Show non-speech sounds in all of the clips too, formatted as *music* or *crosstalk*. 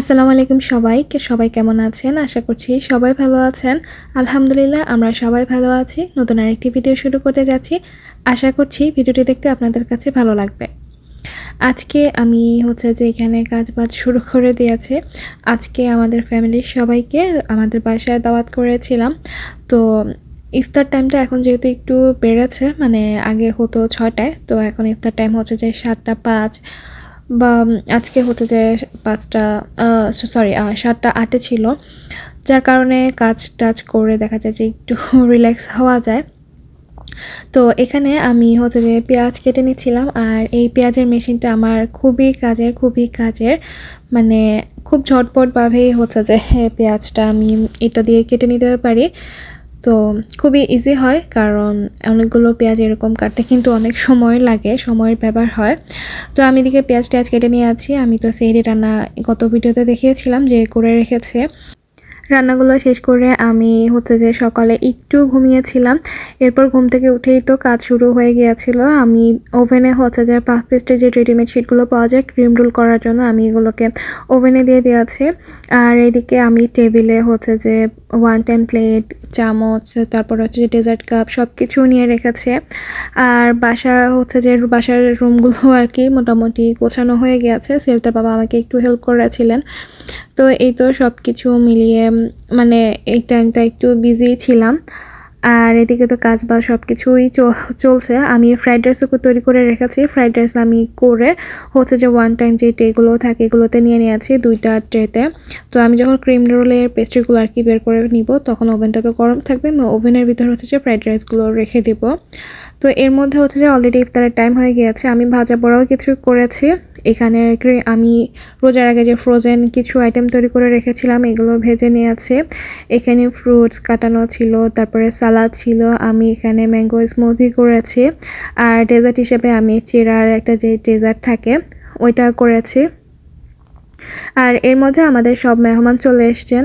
আসসালামু আলাইকুম সবাইকে সবাই কেমন আছেন? আশা করছি সবাই ভালো আছেন। আলহামদুলিল্লাহ, আমরা সবাই ভালো আছি। নতুন আরেকটি ভিডিও শুরু করতে যাচ্ছি। আশা করছি ভিডিওটি দেখতে আপনাদের কাছে ভালো লাগবে। আজকে আমি হচ্ছে যে এখানে কাজ বাজ শুরু করে দিয়েছে। আজকে আমাদের ফ্যামিলির সবাইকে আমাদের বাসায় দাওয়াত করেছিলাম। তো ইফতার টাইমটা এখন যেহেতু একটু বেড়েছে মানে আগে হতো ছটায় তো এখন ইফতার টাইম হচ্ছে যে সাতটা পাঁচ। বা আজকে হতে যায় পাঁচটা সরি সাতটা আটে ছিল, যার কারণে কাজ টাজ করে দেখা যায় যে একটু *laughs* রিল্যাক্স হওয়া যায়। তো এখানে আমি হচ্ছে যে পেঁয়াজ কেটে নিচ্ছিলাম আর এই পেঁয়াজের মেশিনটা আমার খুবই কাজের খুবই কাজের মানে খুব ঝটপটভাবেই হচ্ছে যে *laughs* পেঁয়াজটা আমি এটা দিয়ে কেটে নিতে পারি। তো খুবই ইজি হয়, কারণ অনেকগুলো পেঁয়াজ এরকম কাটতে কিন্তু অনেক সময় লাগে, সময়ের ব্যবহার হয়। তো আমি এদিকে পেঁয়াজ টেয়াজ কেটে নিয়ে আছি। আমি তো সেই রান্না গত ভিডিওতে দেখিয়েছিলাম যে করে রেখেছে। রান্নাগুলো শেষ করে আমি হচ্ছে যে সকালে একটু ঘুমিয়েছিলাম। এরপর ঘুম থেকে উঠেই তো কাজ শুরু হয়ে গিয়েছিল। আমি ওভেনে হচ্ছে যে পাফ পেস্টের যে রেডিমেড শিটগুলো পাওয়া যায় ক্রিম রোল করার জন্য আমি এগুলোকে ওভেনে দিয়ে দিয়েছি। আর এইদিকে আমি টেবিলে হচ্ছে যে ওয়ান টাইম প্লেট চামচ, তারপর হচ্ছে যে ডেজার্ট কাপ সব কিছু নিয়ে রেখেছে। আর বাসা হচ্ছে যে বাসার রুমগুলো *laughs* আর কি মোটামুটি গোছানো হয়ে গেছে। সেলতার বাবা আমাকে একটু হেল্প করেছিলেন। তো এই তো সব কিছু মিলিয়ে মানে এই টাইমটা একটু বিজি ছিলাম। আর এদিকে তো কাজ বা সব কিছুই চলছে। আমি ফ্রাইড রাইসও তৈরি করে রেখেছি। ফ্রাইড রাইস আমি করে হচ্ছে যে ওয়ান টাইম যে ট্রেগুলো থাকে এগুলোতে নিয়ে নিয়েছি দুইটা ট্রেতে তো আমি যখন ক্রিম রোলের পেস্ট্রিগুলো আর কি বের করে নিব, তখন ওভেনটা তো গরম থাকবে ওভেনের ভিতর হচ্ছে যে ফ্রাইড রাইসগুলো রেখে দিব। তো এর মধ্যে হচ্ছে যে অলরেডি ইফতারের টাইম হয়ে গিয়েছে। আমি ভাজা বড়াও কিছু করেছি। এখানে আমি রোজার আগে যে ফ্রোজেন কিছু আইটেম তৈরি করে রেখেছিলাম, এগুলো ভেজে নিয়ে আছে এখানে ফ্রুটস কাটানো ছিল, তারপরে সালাদ ছিল, আমি এখানে ম্যাঙ্গো স্মুদি করেছি। আর ডেজার্ট হিসেবে আমি চেরার একটা যে ডেজার্ট থাকে, ওইটা করেছি। আর এর মধ্যে আমাদের সব মেহমান চলে এসছেন।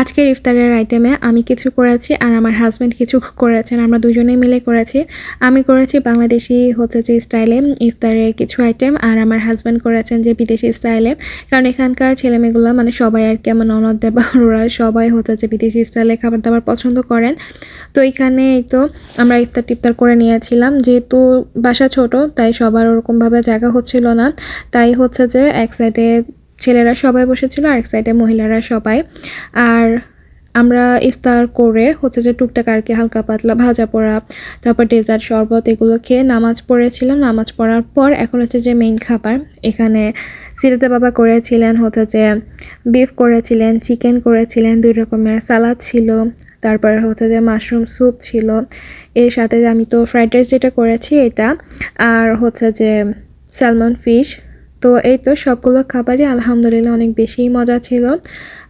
আজকের ইফতারের আইটেমে আমি কিছু করেছি আর আমার হাজব্যান্ড কিছু করেছেন। আমরা দুজনে মিলে করেছি। আমি করেছি বাংলাদেশি হচ্ছে যে স্টাইলে ইফতারের কিছু আইটেম আর আমার হাজব্যান্ড করেছেন যে বিদেশি স্টাইলে কারণ এখানকার ছেলেমেয়েগুলো মানে সবাই আর কি আমার ননদ ওরা সবাই হচ্ছে যে বিদেশি স্টাইলে খাবার দাবার পছন্দ করেন। তো এখানে তো আমরা ইফতার টিফতার করে নিয়েছিলাম। যেহেতু বাসা ছোট, তাই সবার ওরকমভাবে জায়গা হচ্ছিল না। তাই হচ্ছে যে এক সাইডে ছেলেরা সবাই বসেছিল আরেক সাইডে মহিলারা সবাই। আর আমরা ইফতার করে হচ্ছে যে টুকটাক আর কি হালকা পাতলা ভাজা পোড়া, তারপর ডেজার্ট শরবত এগুলো খেয়ে নামাজ পড়েছিলাম। নামাজ পড়ার পর এখন হচ্ছে যে মেইন খাবার। এখানে সিরিতে বাবা করেছিলেন হচ্ছে যে বিফ করেছিলেন চিকেন করেছিলেন, দুই রকমের সালাদ ছিল, তারপর হচ্ছে যে মাশরুম স্যুপ ছিল। এর সাথে আমি তো ফ্রাইড রাইস যেটা করেছি এটা, আর হচ্ছে যে স্যালমন ফিশ তো এই তো সবগুলো খাবারই আলহামদুলিল্লাহ অনেক বেশি মজা ছিল।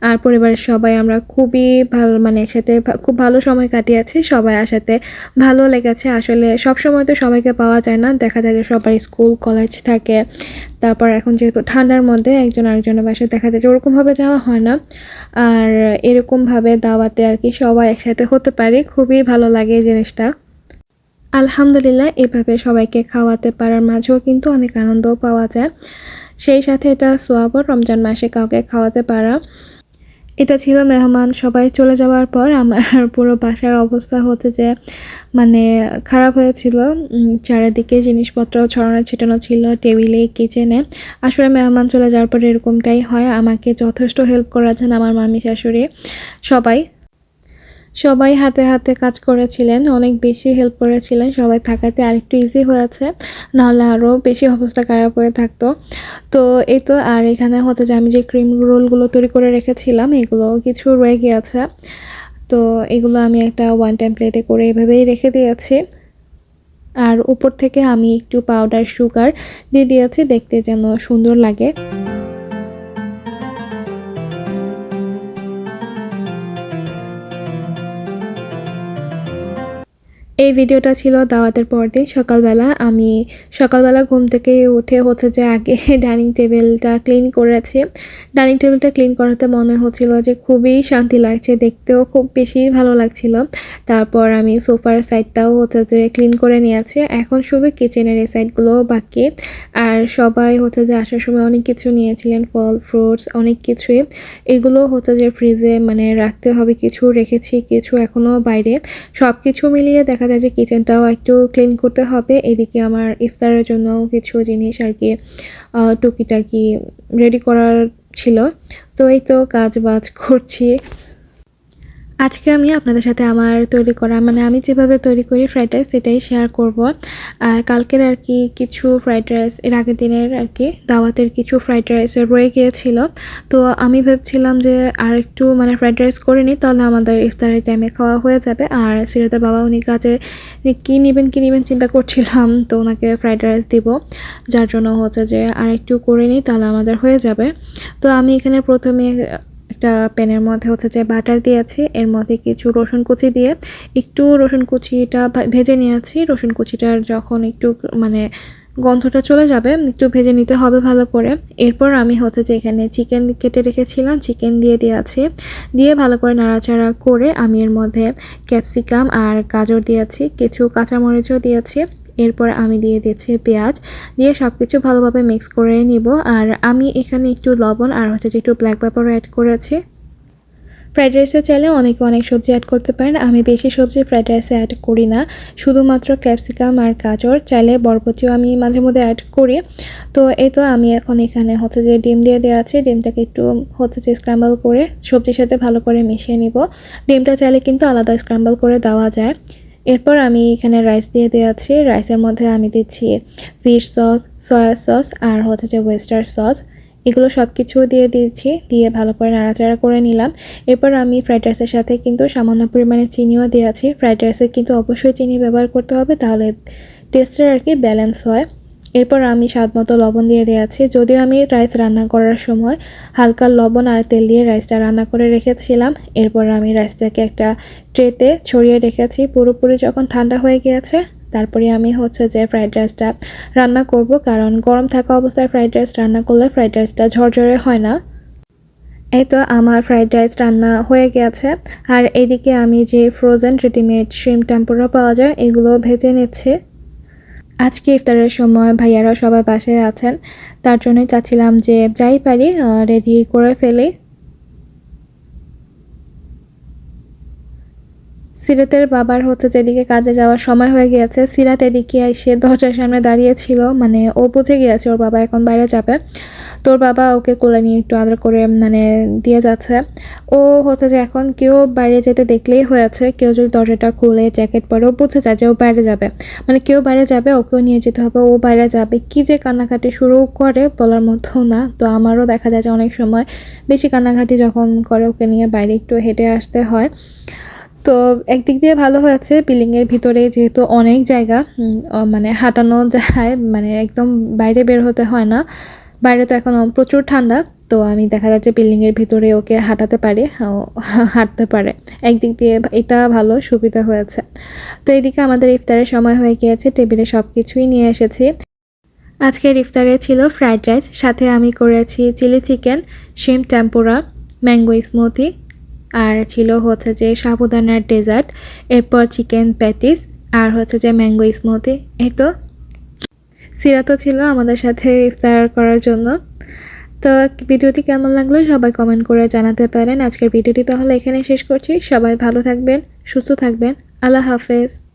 আর পরিবারের সবাই আমরা খুবই ভালো মানে একসাথে খুব ভালো সময় কাটিয়েছি, সবাই সাথে ভালো লেগেছে। আসলে সব সময় তো সবাইকে পাওয়া যায় না, দেখা যায় যে সবাই স্কুল, কলেজ থাকে, তারপর এখন যেহেতু ঠান্ডার মধ্যে একজন আরেকজনের বাসায় দেখা যায় যে ওরকমভাবে যাওয়া হয় না। আর এরকমভাবে দাওয়াতে আর কি সবাই একসাথে হতে পারে, খুবই ভালো লাগে এই জিনিসটা। আলহামদুলিল্লাহ, এভাবে সবাইকে খাওয়াতে পারার মাঝেও কিন্তু অনেক আনন্দও পাওয়া যায়। সেই সাথে এটা সোয়াবর রমজান মাসে কাউকে খাওয়াতে পারা। এটা ছিল মেহমান সবাই চলে যাওয়ার পর আমার *laughs* পুরো বাসার অবস্থা হচ্ছে যে মানে খারাপ হয়েছিল। চারিদিকে জিনিসপত্র ছড়ানো ছিটানো ছিল, টেবিলে, কিচেনে। আসলে মেহমান চলে যাওয়ার পর এরকমটাই হয়। আমাকে যথেষ্ট হেল্প করেছেন আমার মামি, শাশুড়ি। সবাই সবাই হাতে হাতে কাজ করেছিলেন, অনেক বেশি হেল্প করেছিলেন, সবাই থাকাতে আরেকটু ইজি হয়েছে, নাহলে আরও বেশি অবস্থা খারাপ হয়ে থাকতো। তো এই তো, আর এখানে হচ্ছে যে আমি যে ক্রিম রোলগুলো তৈরি করে রেখেছিলাম, এগুলো কিছু রয়ে গিয়েছে। তো এগুলো আমি একটা ওয়ান টাইম প্লেটে করে এভাবেই রেখে দিয়েছি। আর উপর থেকে আমি একটু পাউডার সুগার দিয়ে দিয়েছি, দেখতে যেন সুন্দর লাগে। এই ভিডিওটা ছিল দাওয়াতের পরদিন সকালবেলা। আমি সকালবেলা ঘুম থেকে উঠে হচ্ছে যে আগে *laughs* ডাইনিং টেবিলটা ক্লিন করেছি। ডাইনিং টেবিলটা ক্লিন করাতে মনে হচ্ছিল যে খুবই শান্তি লাগছে, দেখতেও খুব বেশি ভালো লাগছিল। তারপর আমি সোফার সাইডটাও হচ্ছে যে ক্লিন করে নিয়েছি। এখন শুধু কিচেনের এই সাইডগুলো বাকি। আর সবাই হচ্ছে যে আসার সময় অনেক কিছু নিয়েছিলেন, ফল, ফ্রুটস, অনেক কিছুই। এগুলো হচ্ছে যে ফ্রিজে মানে রাখতে হবে, কিছু রেখেছি, কিছু এখনও বাইরে। সব কিছু মিলিয়ে দেখা যায় যে কিচেনটাও একটু ক্লিন করতে হবে। এদিকে আমার ইফতারের জন্য কিছু জিনিস আর কি টুকিটাকি রেডি করার ছিল। তো এই তো কাজ বাজ করছি। আজকে আমি আপনাদের সাথে আমার তৈরি করা মানে আমি যেভাবে তৈরি করি ফ্রাইড রাইস সেটাই শেয়ার করব। আর কালকের আর কি কিছু ফ্রাইড রাইস এর আগের দিনের আর কি দাওয়াতের কিছু ফ্রাইড রাইস রয়ে গিয়েছিল। তো আমি ভেবেছিলাম যে আর একটু মানে ফ্রাইড রাইস করে নিই, তাহলে আমাদের ইফতারের টাইমে খাওয়া হয়ে যাবে। আর সিরাতের বাবা উনি কাজে কী নেবেন কী নেবেন চিন্তা করছিলাম, তো ওনাকে ফ্রাইড রাইস দিব। যার জন্য হচ্ছে যে আর একটু করে নিই, তাহলে আমাদের হয়ে যাবে। তো আমি এখানে প্রথমে একটা প্যানের মধ্যে হচ্ছে যে বাটার দিয়েছি, এর মধ্যে কিছু রসুন কুচি দিয়ে একটু রসুন কুচিটা ভেজে নিয়েছি। রসুন কুচিটার যখন একটু মানে গন্ধটা চলে যাবে, একটু ভেজে নিতে হবে ভালো করে। এরপর আমি হচ্ছে যে এখানে চিকেন কেটে রেখেছিলাম, চিকেন দিয়ে দিয়েছি। দিয়ে ভালো করে নাড়াচাড়া করে আমি এর মধ্যে ক্যাপসিকাম আর গাজর দিয়েছি, কিছু কাঁচামরিচও দিয়েছি। এরপর আমি দিয়ে দিয়েছি পেঁয়াজ। দিয়ে সব কিছু ভালোভাবে মিক্স করে নিব। আর আমি এখানে একটু লবণ আর হচ্ছে একটু ব্ল্যাক পেপারও অ্যাড করেছি। ফ্রাইড রাইসে চাইলে অনেকে অনেক সবজি অ্যাড করতে পারেন। আমি বেশি সবজি ফ্রাইড রাইসে অ্যাড করি না। শুধুমাত্র ক্যাপসিকাম আর গাজর। চাইলে বরবটিও আমি মাঝে মধ্যে অ্যাড করি। তো এই তো আমি এখন এখানে হচ্ছে যে ডিম দিয়ে দেওয়া আছে। ডিমটাকে একটু হচ্ছে যে স্ক্র্যাম্বল করে সবজির সাথে ভালো করে মিশিয়ে নিব। ডিমটা চাইলে কিন্তু আলাদা স্ক্র্যাম্বল করে দেওয়া যায়। এরপর আমি এখানে রাইস দিয়ে দিয়েছি রাইসের মধ্যে আমি দিচ্ছি ফিশ সস সয়া সস আর হচ্ছে যে ওয়েস্টার সস এগুলো সব কিছু দিয়ে দিয়েছি দিয়ে ভালো করে নাড়াচাড়া করে নিলাম। এরপর আমি ফ্রাইড রাইসের সাথে কিন্তু সামান্য পরিমাণে চিনিও দিয়েছি ফ্রাইড রাইসে কিন্তু অবশ্যই চিনি ব্যবহার করতে হবে, তাহলে টেস্টের আর কি ব্যালেন্স হয়। এরপর আমি স্বাদ মতো লবণ দিয়ে দিয়েছি। যদিও আমি রাইস রান্না করার সময় হালকা লবণ আর তেল দিয়ে রাইসটা রান্না করে রেখেছিলাম। এরপর আমি রাইসটাকে একটা ট্রেতে ছড়িয়ে রেখেছি। পুরোপুরি যখন ঠান্ডা হয়ে গিয়েছে, তারপরে আমি হচ্ছে যে ফ্রাইড রাইসটা রান্না করব। কারণ গরম থাকা অবস্থায় ফ্রাইড রাইস রান্না করলে ফ্রাইড রাইসটা ঝরঝরে হয় না। এই তো আমার ফ্রাইড রাইস রান্না হয়ে গেছে। আর এদিকে আমি যে ফ্রোজেন রেডিমেড শ্রিম টেম্পোরা পাওয়া যায়, এগুলো ভেজে নিচ্ছি। আজকে ইফতারের সময় ভাইয়ারা সবাই বাসায় আছেন, তার জন্যই চাচ্ছিলাম যে যাই পারি রেডি করে ফেলি। সিরাতের বাবার হচ্ছে যেদিকে কাজে যাওয়ার সময় হয়ে গিয়েছে, সিরাত এদিকে এসে দরজার সামনে দাঁড়িয়েছিল মানে ও বুঝে গিয়েছে ওর বাবা এখন বাইরে যাবে। তোর বাবা ওকে কোলে নিয়ে একটু আদর করে মানে দিয়ে যাচ্ছে। ও হচ্ছে যে এখন কেউ বাইরে যেতে দেখলেই হয়েছে। কেউ যদি দরজাটা খুলে জ্যাকেট পরে, ও বুঝে যায় যে ও বাইরে যাবে। মানে কেউ বাইরে যাবে, ওকেও নিয়ে যেতে হবে, ও বাইরে যাবে। কি যে কান্নাকাটি শুরু করে বলার মতো না। তো আমারও দেখা যায় যে অনেক সময় বেশি কান্নাকাটি যখন করে, ওকে নিয়ে বাইরে একটু হেঁটে আসতে হয়। তো একদিক দিয়ে ভালো হয়েছে বিল্ডিংয়ের ভিতরে যেহেতু অনেক জায়গা মানে হাঁটানো যায় মানে একদম বাইরে বের হতে হয় না। বাইরে তো এখন প্রচুর ঠান্ডা, তো আমি দেখা যাচ্ছে বিল্ডিংয়ের ভিতরে ওকে হাঁটাতে পারি হাঁটতে পারে। একদিক দিয়ে এটা ভালো, সুবিধা হয়েছে। তো এদিকে আমাদের ইফতারের সময় হয়ে গিয়েছে টেবিলে সব কিছুই নিয়ে এসেছি। আজকের ইফতারে ছিল ফ্রাইড রাইস সাথে আমি করেছি চিলি চিকেন শিম টেম্পোরা ম্যাঙ্গো স্মুথি আর ছিল হচ্ছে যে সাবুদানার ডেজার্ট, এরপর চিকেন প্যাটিস, আর হচ্ছে যে ম্যাঙ্গো স্মুথি এই তো। সিরাতও ছিল আমাদের সাথে ইফতার করার জন্য। তো ভিডিওটি কেমন লাগল সবাই কমেন্ট করে জানাতে পারেন। আজকের ভিডিওটি তাহলে এখানে শেষ করছি। সবাই ভালো থাকবেন, সুস্থ থাকবেন। আল্লাহ হাফেজ।